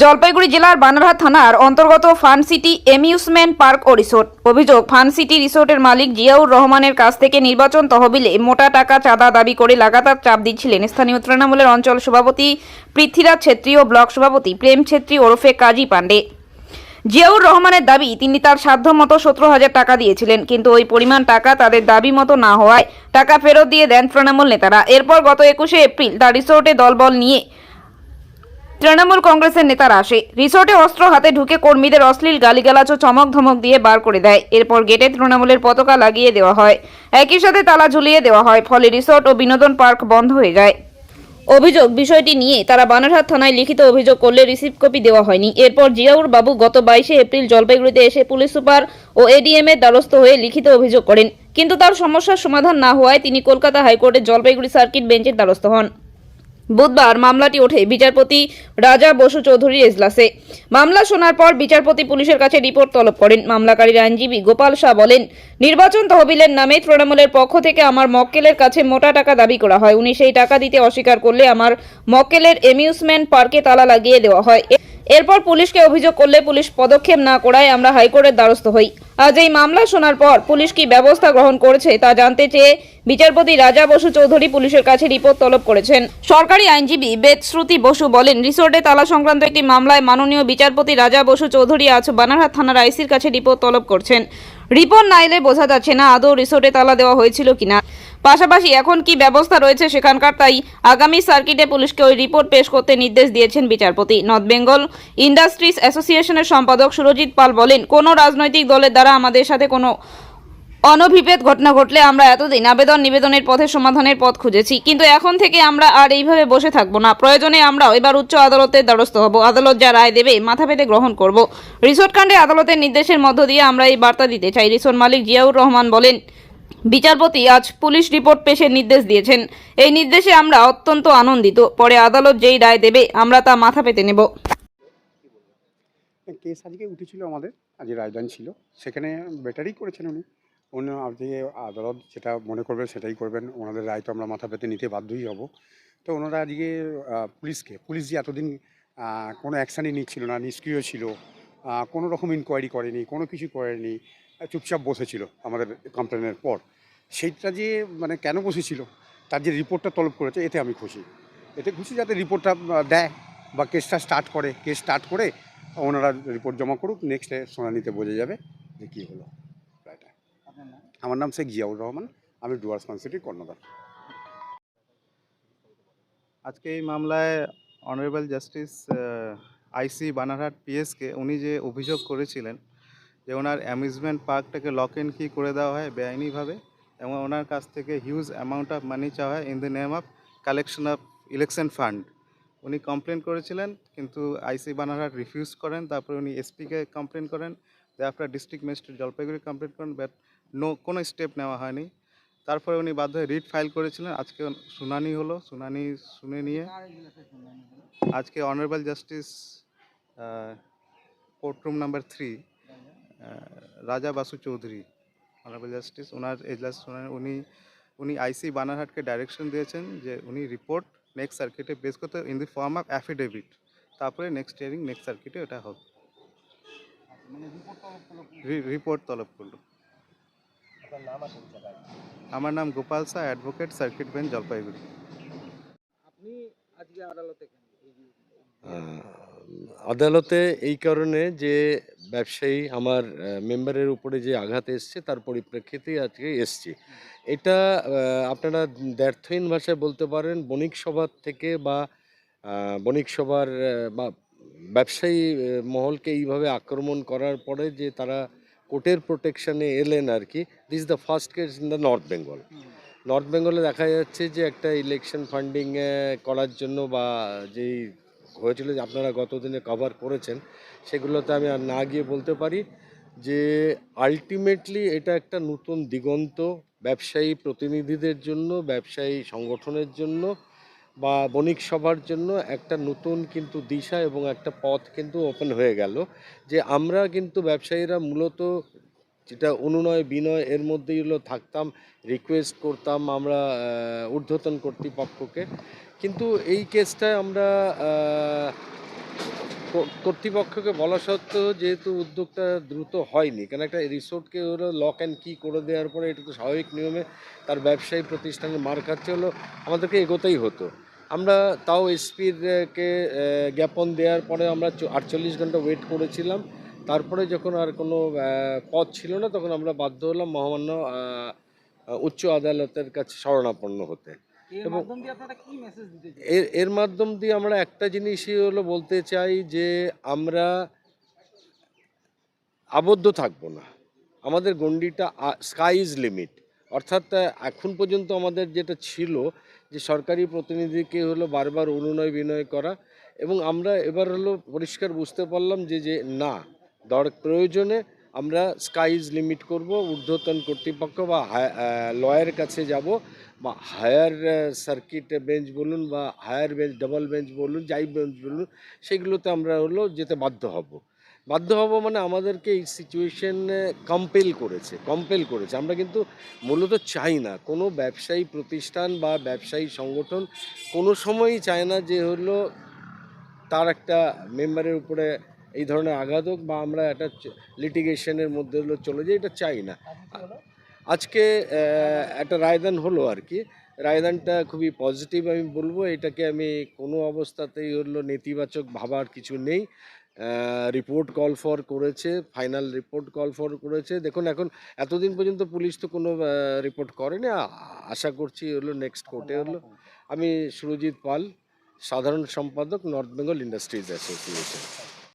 জলপাইগুড়ি জেলার বানারহাট থানার অন্তর্গত ফান সিটি এমিউজমেন্ট পার্ক ও রিসোর্ট। অভিযোগ, ফান সিটি রিসোর্টের মালিক জিয়াউর রহমানের কাছ থেকে নির্বাচন তহবিলে মোটা টাকা চাঁদা দাবি করে লাগাতার চাপ দিচ্ছিলেন স্থানীয় তৃণমূলের অঞ্চল সভাপতি পৃথ্বীরাজ ছেত্রী ও ব্লক সভাপতি প্রেম ছেত্রী ওরফে কাজী পাণ্ডে। জিয়াউর রহমানের দাবি, তিনি তার সাধ্য মতো সতেরো হাজার টাকা দিয়েছিলেন, কিন্তু ওই পরিমাণ টাকা তাদের দাবি মতো না হওয়ায় টাকা ফেরত দিয়ে দেন তৃণমূল নেতারা। এরপর গত একুশে এপ্রিল তার রিসোর্টে দলবল নিয়ে তৃণমূল কংগ্রেসের নেতারা আসে রিসোর্টে অস্ত্র হাতে ঢুকে কর্মীদের অশ্লীল গালিগালাজ ও চমক ধমক দিয়ে বার করে দেয়। এরপর গেটে তৃণমূলের পতাকা লাগিয়ে দেওয়া হয়। একই সাথে তালা ঝুলিয়ে দেওয়া হয়, ফলে রিসোর্ট ও বিনোদন পার্ক বন্ধ হয়ে যায়। অভিযোগ, বিষয়টি নিয়ে তারা বানারহাট থানায় লিখিত অভিযোগ করলে রিসিভ কপি দেওয়া হয়নি। এরপর জিয়াউর বাবু গত বাইশে এপ্রিল জলপাইগুড়িতে এসে পুলিশ সুপার ও এডিএম এর দ্বারস্থ হয়ে লিখিত অভিযোগ করেন। কিন্তু তার সমস্যার সমাধান না হওয়ায় তিনি কলকাতা হাইকোর্টের জলপাইগুড়ি সার্কিট বেঞ্চের দ্বারস্থ হন। বুধবার মামলাটি ওঠে বিচারপতি রাজা বসু চৌধুরীর এজলাসে। মামলা শোনার পর বিচারপতি পুলিশের কাছে রিপোর্ট তলব করেন। মামলাকারীর আইনজীবী গোপাল শাহ বলেন, নির্বাচন তহবিলের নামে তৃণমূলের পক্ষ থেকে আমার মক্কেলের কাছে মোটা টাকা দাবি করা হয়। উনি সেই টাকা দিতে অস্বীকার করলে আমার মক্কেলের এমিউজমেন্ট পার্কে তালা লাগিয়ে দেওয়া হয়। এরপর পুলিশকে অভিযোগ করলে পুলিশ পদক্ষেপ না করায় আমরা হাইকোর্টের দ্বারস্থ হই। আজ এই মামলা শোনার পর পুলিশ কি ব্যবস্থা গ্রহণ করেছে তা জানতে চেয়ে বিচারপতি রাজা বসু চৌধুরী পুলিশের কাছে রিপোর্ট তলব করেছেন। সরকারি আইনজীবী বেদশ্রুতি বসু বলেন, রিসোর্টে তালা সংক্রান্ত একটি মামলায় মাননীয় বিচারপতি রাজা বসু চৌধুরী আজ বানারহাট থানার আইসির কাছে রিপোর্ট তলব করছেন। রিপোর্ট না এলে বোঝা যাচ্ছে না আদৌ রিসোর্টে তালা দেওয়া হয়েছিল কিনা। পাশাপাশি এখন কি ব্যবস্থা রয়েছে সেখানকার তাই আগামী সার্কিটে পুলিশকে ওই রিপোর্ট পেশ করতে নির্দেশ দিয়েছেন বিচারপতি। নর্থ বেঙ্গল ইন্ডাস্ট্রিজ অ্যাসোসিয়েশনের সম্পাদক সুরজিৎ পাল বলেন, কোনো রাজনৈতিক দলের দ্বারা আমাদের সাথে কোনো অনভিভেদ ঘটনা ঘটলে আমরা এতদিন আবেদন নিবেদনের পথে সমাধানের পথ খুঁজেছি। কিন্তু এখন থেকে আমরা আর এইভাবে বসে থাকব না। প্রয়োজনে আমরাও এবার উচ্চ আদালতের দ্বারস্থ হব। আদালত যা রায় দেবে, মাথা পেতে গ্রহণ করব। রিসোর্ট কাণ্ডে আদালতের নির্দেশের মধ্য দিয়ে আমরা এই বার্তা দিতে চাই। রিসোর্ট মালিক জিয়াউর রহমান বলেন, বিচারপতি আজ পুলিশ রিপোর্ট পেশের নির্দেশ দিয়েছেন। এই নির্দেশে আমরা অত্যন্ত আনন্দিত। পরে আদালত যেই রায় দেবে, আমরা তা মাথা পেতে নেব। কেস আজকে উঠেছিল আমাদের আজকে রাজধানী ছিল। সেখানে বেটারই করেছেন উনি। অন্য আজকে আদালত যেটা মনে করবেন সেটাই করবেন, ওনাদের রায় তো আমরা মাথা পেতে নিতে বাধ্যই হব। তো ওনারা আজকে পুলিশকে, পুলিশ যে এতদিন কোনো অ্যাকশানই নিচ্ছিল না, নিষ্ক্রিয় ছিল কোনো রকম ইনকোয়ারি করেনি, কোনো কিছু করেনি চুপচাপ বসেছিল আমাদের কমপ্লেনের পর। সেইটা যে মানে কেন বসেছিল, তার যে রিপোর্টটা তলব করেছে, এতে আমি খুশি। এতে খুশি যাতে রিপোর্টটা দেয় বা কেসটা স্টার্ট করে, কেস স্টার্ট করে, ওনারা রিপোর্ট জমা করুক নেক্সট শুনানিতে বোঝা যাবে যে কী হলো। আমার নাম শেখ জিয়াউর রহমান, আমি ডুয়ার্স সিটির কর্ণধার। আজকে এই মামলায় অনারেবল জাস্টিস আইসি বানারহাট পিএসকে উনি যে অভিযোগ করেছিলেন যে ওনার অ্যামিউজমেন্ট পার্কটাকে লক এন্ড কি করে দেওয়া হয় বেআইনিভাবে এবং ওনার কাছ থেকে হিউজ অ্যামাউন্ট অফ মানি চাওয়া হয় in the name of collection of election fund. উনি কমপ্লেন করেছিলেন কিন্তু আইসি বানারহাট রিফিউজ করেন, তারপরে উনি এসপিকে কমপ্লেন করেন আপনার ডিস্ট্রিক্ট ম্যাজিস্ট্রেট জলপাইগুড়ি কমপ্লেন করেন, বাট নো কোনো স্টেপ নেওয়া হয়নি। তারপরে উনি বাধ্য হয়ে রিট ফাইল করেছিলেন। আজকে শুনানি হলো শুনানি শুনে নিয়ে আজকে honourable justice court room number three Raja Basu Chowdhury honourable justice ওনার এজলাস শুনানি উনি উনি আইসি বানারহাটকে ডাইরেকশন দিয়েছেন যে উনি রিপোর্ট নেক্সট সার্কিটে বেস করতে in the form of affidavit তারপরে নেক্সট হিয়ারিং নেক্সট সার্কিটে ওটা হবে। রিপোর্ট তলব করল। আমার নাম Gopal Shah advocate circuit bench Jalpaiguri. আপনি আজকে আদালতে এই আদালতে এই কারণে যে ব্যবসায়ী আমার মেম্বারের উপরে যে আঘাত এসছে তার পরিপ্রেক্ষিতেই আজকে এসছি। এটা আপনারা দ্ব্যর্থহীন ভাষায় বলতে পারেন বণিক সভার থেকে বা বণিক সভার বা ব্যবসায়ী মহলকে এইভাবে আক্রমণ করার পরে যে তারা কোর্টের প্রোটেকশানে এলেন আর কি। This the first case in the north Bengal north বেঙ্গলে দেখা যাচ্ছে যে একটা ইলেকশন ফান্ডিং করার জন্য বা যেই হয়েছিল যে আপনারা গতদিনে কভার করেছেন, সেগুলোতে আমি আর না গিয়ে বলতে পারি যে আলটিমেটলি এটা একটা নতুন দিগন্ত ব্যবসায়ী প্রতিনিধিদের জন্য, ব্যবসায়ী সংগঠনের জন্য বা বণিক সভার জন্য একটা নতুন কিন্তু দিশা এবং একটা পথ কিন্তু ওপেন হয়ে গেল যে আমরা কিন্তু ব্যবসায়ীরা মূলত যেটা অনুনয়, বিনয় এর মধ্যেই হলো থাকতাম রিকোয়েস্ট করতাম আমরা ঊর্ধ্বতন কর্তৃপক্ষকে। কিন্তু এই কেসটায় আমরা কর্তৃপক্ষকে বলা সত্ত্বেও যেহেতু উদ্যোগটা দ্রুত হয়নি কারণ একটা রিসোর্টকে ওরা লক অ্যান্ড কি করে দেওয়ার পরে এটা তো স্বাভাবিক নিয়মে তার ব্যবসায়ী প্রতিষ্ঠানে মার খাচ্ছে হলো, আমাদেরকে এগোতেই হতো। আমরা তাও এসপির কে জ্ঞাপন দেওয়ার পরে আমরা আটচল্লিশ ঘণ্টা ওয়েট করেছিলাম। তারপরে যখন আর কোনো পথ ছিল না, তখন আমরা বাধ্য হলাম মহামান্য উচ্চ আদালতের কাছে শরণাপন্ন হতে। এবং- এর এর মাধ্যম দিয়ে আমরা একটা জিনিসই হলো বলতে চাই যে আমরা আবদ্ধ থাকব না। আমাদের গণ্ডিটা স্কাই ইজ লিমিট অর্থাৎ এখন পর্যন্ত আমাদের যেটা ছিল যে সরকারি প্রতিনিধিকে হলো বারবার অনুনয় বিনয় করা এবং আমরা এবার হলো পরিষ্কার বুঝতে পারলাম যে যে না দর প্রয়োজনে আমরা স্কাই ইজ লিমিট করব ঊর্ধ্বতন কর্তৃপক্ষ বা লয়ের কাছে যাব। বা হায়ার সার্কিট বেঞ্চ বলুন বা হায়ার বেঞ্চ ডাবল বেঞ্চ বলুন যাই বেঞ্চ বলুন, সেগুলোতে আমরা হলো যেতে বাধ্য হব। বাধ্য হব মানে আমাদেরকে এই সিচুয়েশনে কম্পেল করেছে কম্পেল করেছে। আমরা কিন্তু মূলত চাই না। কোনো ব্যবসায়ী প্রতিষ্ঠান বা ব্যবসায়ী সংগঠন কোনো সময়ই চায় না যে হলো তার একটা মেম্বারের উপরে এই ধরনের আঘাত হোক বা আমরা একটা লিটিগেশনের মধ্যে হলো চলে যাই, এটা চাই না। আজকে একটা রায়দান হলো আর কি। রায়দানটা খুবই পজিটিভ আমি বলব। এটাকে আমি কোনো অবস্থাতেই হলো নেতিবাচক ভাবার কিছু নেই। রিপোর্ট কল ফর করেছে ফাইনাল রিপোর্ট কল ফর করেছে। দেখুন, এখন এতদিন পর্যন্ত পুলিশ তো কোনো রিপোর্ট করেনি। আশা করছি হলো নেক্সট কোর্টে হলো। আমি সুরজিৎ পাল, সাধারণ সম্পাদক নর্থ বেঙ্গল ইন্ডাস্ট্রিজ অ্যাসোসিয়েশন